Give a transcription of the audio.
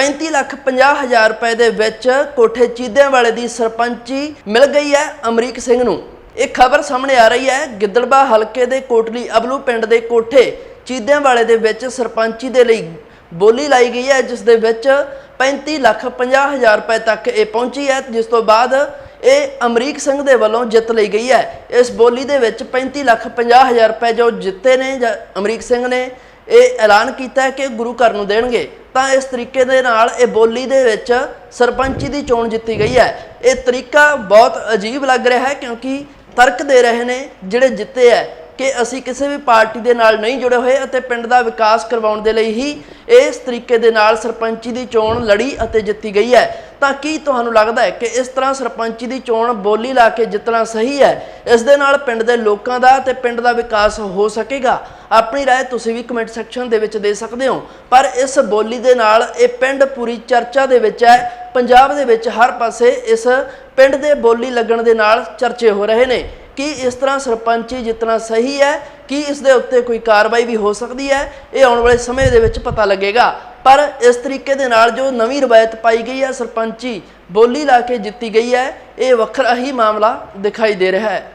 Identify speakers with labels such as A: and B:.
A: 35 ਲੱਖ 50 ਹਜ਼ਾਰ ਰੁਪਏ ਦੇ ਵਿੱਚ ਕੋਠੇ ਚੀਦਿਆਂ ਵਾਲੇ ਦੀ ਸਰਪੰਚੀ ਮਿਲ ਗਈ ਹੈ ਅਮਰੀਕ ਸਿੰਘ ਨੂੰ। ਇਹ ਖਬਰ ਸਾਹਮਣੇ ਆ ਰਹੀ ਹੈ। ਗਿੱਦੜਬਾ ਹਲਕੇ ਦੇ ਕੋਟਲੀ ਅਬਲੂ ਪਿੰਡ ਦੇ ਕੋਠੇ ਚੀਦਿਆਂ ਵਾਲੇ ਦੇ ਵਿੱਚ ਸਰਪੰਚੀ ਦੇ ਲਈ ਬੋਲੀ ਲਾਈ ਗਈ ਹੈ, ਜਿਸ ਦੇ ਵਿੱਚ 35 ਲੱਖ 50 ਹਜ਼ਾਰ ਰੁਪਏ ਤੱਕ ਇਹ ਪਹੁੰਚੀ ਹੈ, ਜਿਸ ਤੋਂ ਬਾਅਦ ਇਹ ਅਮਰੀਕ ਸਿੰਘ ਦੇ ਵੱਲੋਂ ਜਿੱਤ ਲਈ ਗਈ ਹੈ। ਇਸ ਬੋਲੀ ਦੇ ਵਿੱਚ 35 ਲੱਖ 50 ਹਜ਼ਾਰ ਰੁਪਏ ਜੋ ਜਿੱਤੇ ਨੇ ਅਮਰੀਕ ਸਿੰਘ ਨੇ ਇਹ ਐਲਾਨ ਕੀਤਾ ਹੈ ਕਿ ਗੁਰੂ ਘਰ ਨੂੰ ਦੇਣਗੇ। ਤਾਂ ਇਸ ਤਰੀਕੇ ਦੇ ਨਾਲ ਇਹ ਬੋਲੀ ਦੇ ਵਿੱਚ ਸਰਪੰਚੀ ਦੀ ਚੋਣ ਜਿੱਤੀ ਗਈ ਹੈ। ਇਹ ਤਰੀਕਾ ਬਹੁਤ ਅਜੀਬ ਲੱਗ ਰਿਹਾ ਹੈ ਕਿਉਂਕਿ ਤਰਕ ਦੇ ਰਹੇ ਨੇ ਜਿਹੜੇ ਜਿੱਤੇ ਹੈ ਕਿ ਅਸੀਂ ਕਿਸੇ ਵੀ ਪਾਰਟੀ ਦੇ ਨਾਲ ਨਹੀਂ ਜੁੜੇ ਹੋਏ ਅਤੇ ਪਿੰਡ ਦਾ ਵਿਕਾਸ ਕਰਵਾਉਣ ਦੇ ਲਈ ਹੀ ਇਸ ਤਰੀਕੇ ਦੇ ਨਾਲ ਸਰਪੰਚੀ ਦੀ ਚੋਣ ਲੜੀ ਅਤੇ ਜਿੱਤੀ ਗਈ ਹੈ ਤਾਂ ਕੀ ਤੁਹਾਨੂੰ ਲੱਗਦਾ ਹੈ ਕਿ ਇਸ ਤਰ੍ਹਾਂ ਸਰਪੰਚੀ ਦੀ ਚੋਣ ਬੋਲੀ ਲਾ ਕੇ ਜਿੱਤਣਾ ਸਹੀ ਹੈ ਇਸ ਦੇ ਨਾਲ ਪਿੰਡ ਦੇ ਲੋਕਾਂ ਦਾ ਤੇ ਪਿੰਡ ਦਾ ਵਿਕਾਸ ਹੋ ਸਕੇਗਾ ਆਪਣੀ رائے ਤੁਸੀਂ ਵੀ ਕਮੈਂਟ ਸੈਕਸ਼ਨ ਦੇ ਵਿੱਚ ਦੇ ਸਕਦੇ ਹੋ ਪਰ ਇਸ ਬੋਲੀ ਦੇ ਨਾਲ ਇਹ ਪਿੰਡ ਪੂਰੀ ਚਰਚਾ ਦੇ ਵਿੱਚ ਹੈ ਪੰਜਾਬ ਦੇ ਵਿੱਚ ਹਰ ਪਾਸੇ ਇਸ ਪਿੰਡ ਦੇ ਬੋਲੀ ਲੱਗਣ ਦੇ ਨਾਲ ਚਰਚੇ ਹੋ ਰਹੇ ਨੇ ਕੀ ਇਸ ਤਰ੍ਹਾਂ ਸਰਪੰਚੀ ਜਿੱਤਣਾ ਸਹੀ ਹੈ, ਕੀ ਇਸ ਦੇ ਉੱਤੇ ਕੋਈ ਕਾਰਵਾਈ ਵੀ ਹੋ ਸਕਦੀ ਹੈ, ਇਹ ਆਉਣ ਵਾਲੇ ਸਮੇਂ ਦੇ ਵਿੱਚ ਪਤਾ ਲੱਗੇਗਾ। ਪਰ ਇਸ ਤਰੀਕੇ ਦੇ ਨਾਲ ਜੋ ਨਵੀਂ ਰਵਾਇਤ ਪਾਈ ਗਈ ਹੈ, ਸਰਪੰਚੀ ਬੋਲੀ ਲਾ ਕੇ ਜਿੱਤੀ ਗਈ ਹੈ, ਇਹ ਵੱਖਰਾ ਹੀ ਮਾਮਲਾ ਦਿਖਾਈ ਦੇ ਰਿਹਾ ਹੈ।